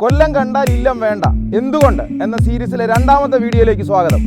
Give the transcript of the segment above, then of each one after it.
കൊല്ലം കണ്ടാൽ ഇല്ലം വേണ്ട. എന്തുകൊണ്ട്? എന്ന സീരീസിലെ രണ്ടാമത്തെ വീഡിയോയിലേക്ക് സ്വാഗതം.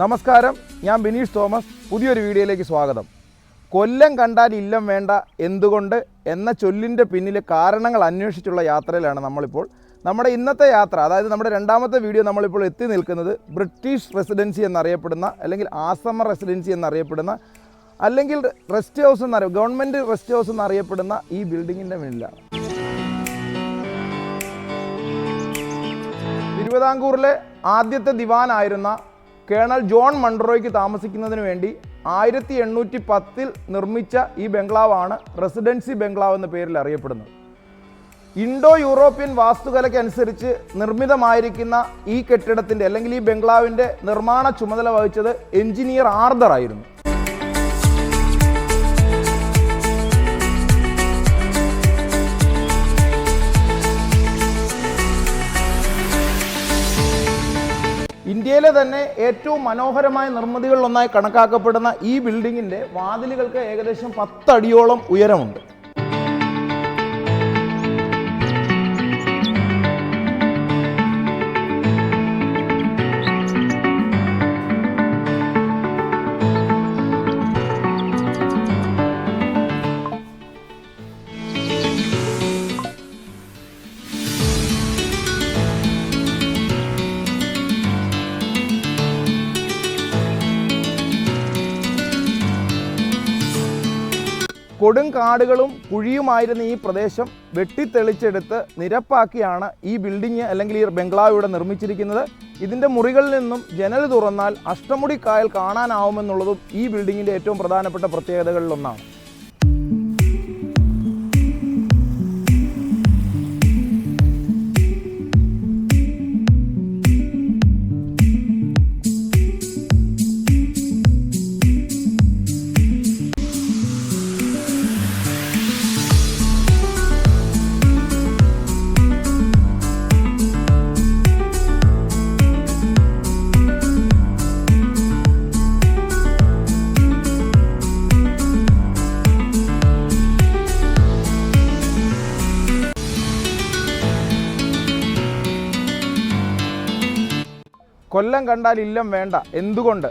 നമസ്കാരം ഞാൻ ബിനീഷ് തോമസ്. പുതിയൊരു വീഡിയോയിലേക്ക് സ്വാഗതം. കൊല്ലം കണ്ടാൽ ഇല്ലം വേണ്ട എന്തുകൊണ്ട് എന്ന ചൊല്ലിന്റെ പിന്നിലെ കാരണങ്ങൾ അന്വേഷിച്ചുള്ള യാത്രയിലാണ് നമ്മളിപ്പോൾ. നമ്മുടെ ഇന്നത്തെ യാത്ര അതായത് നമ്മുടെ രണ്ടാമത്തെ വീഡിയോ നമ്മളിപ്പോൾ എത്തി നിൽക്കുന്നത് ബ്രിട്ടീഷ് റെസിഡൻസി എന്നറിയപ്പെടുന്ന അല്ലെങ്കിൽ ആസമ റെസിഡൻസി എന്നറിയപ്പെടുന്ന അല്ലെങ്കിൽ റെസ്റ്റ് ഹൗസ് എന്നറിയ ഗവൺമെന്റ് റെസ്റ്റ് ഹൗസ് എന്നറിയപ്പെടുന്ന ഈ ബിൽഡിങ്ങിന്റെ മുന്നിലാണ്. തിരുവിതാംകൂറിലെ ആദ്യത്തെ ദിവാനായിരുന്ന കേണൽ ജോൺ മൺറോയ്ക്ക് താമസിക്കുന്നതിന് വേണ്ടി ആയിരത്തി എണ്ണൂറ്റി പത്തിൽ നിർമ്മിച്ച ഈ ബംഗ്ലാവാണ് റെസിഡൻസി ബംഗ്ലാവ് എന്ന പേരിൽ അറിയപ്പെടുന്നത്. ഇൻഡോ യൂറോപ്യൻ വാസ്തുകലയ്ക്കനുസരിച്ച് നിർമ്മിതമായിരിക്കുന്ന ഈ കെട്ടിടത്തിന്റെ അല്ലെങ്കിൽ ഈ ബംഗ്ലാവിന്റെ നിർമ്മാണ ചുമതല വഹിച്ചത് എഞ്ചിനീയർ ആർദർ ആയിരുന്നു. ഇന്ത്യയിലെ തന്നെ ഏറ്റവും മനോഹരമായ നിർമ്മിതികളിലൊന്നായി കണക്കാക്കപ്പെടുന്ന ഈ ബിൽഡിങ്ങിന്റെ വാതിലുകൾക്ക് ഏകദേശം പത്തടിയോളം ഉയരമുണ്ട്. കൊടും കാടുകളും കുഴിയുമായിരുന്ന ഈ പ്രദേശം വെട്ടിത്തെളിച്ചെടുത്ത് നിരപ്പാക്കിയാണ് ഈ ബിൽഡിങ് അല്ലെങ്കിൽ ഈ ബംഗ്ലാവ് ഇവിടെ നിർമ്മിച്ചിരിക്കുന്നത്. ഇതിന്റെ മുറികളിൽ നിന്നും ജനൽ തുറന്നാൽ അഷ്ടമുടി കായൽ കാണാനാവുമെന്നുള്ളതും ഈ ബിൽഡിങ്ങിന്റെ ഏറ്റവും പ്രധാനപ്പെട്ട പ്രത്യേകതകളിലൊന്നാണ്. കൊല്ലം കണ്ടാൽ ഇല്ലം വേണ്ട. എന്തുകൊണ്ട്?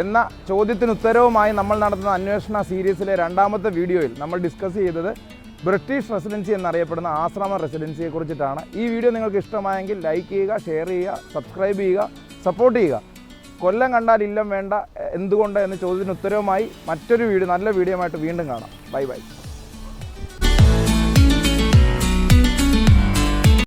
എന്ന ചോദ്യത്തിന് ഉത്തരവുമായി നമ്മൾ നടത്തുന്ന അന്വേഷണ സീരീസിലെ രണ്ടാമത്തെ വീഡിയോയിൽ നമ്മൾ ഡിസ്കസ് ചെയ്തത് ബ്രിട്ടീഷ് റെസിഡൻസി എന്നറിയപ്പെടുന്ന ആശ്രമ റെസിഡൻസിയെ കുറിച്ചിട്ടാണ്. ഈ വീഡിയോ നിങ്ങൾക്ക് ഇഷ്ടമായെങ്കിൽ ലൈക്ക് ചെയ്യുക ഷെയർ ചെയ്യുക സബ്സ്ക്രൈബ് ചെയ്യുക സപ്പോർട്ട് ചെയ്യുക. കൊല്ലം കണ്ടാൽ ഇല്ലം വേണ്ട എന്തുകൊണ്ട്? എന്ന ചോദ്യത്തിന് ഉത്തരവുമായി മറ്റൊരു വീഡിയോ നല്ല വീഡിയോ വീണ്ടും കാണാം. Bye bye.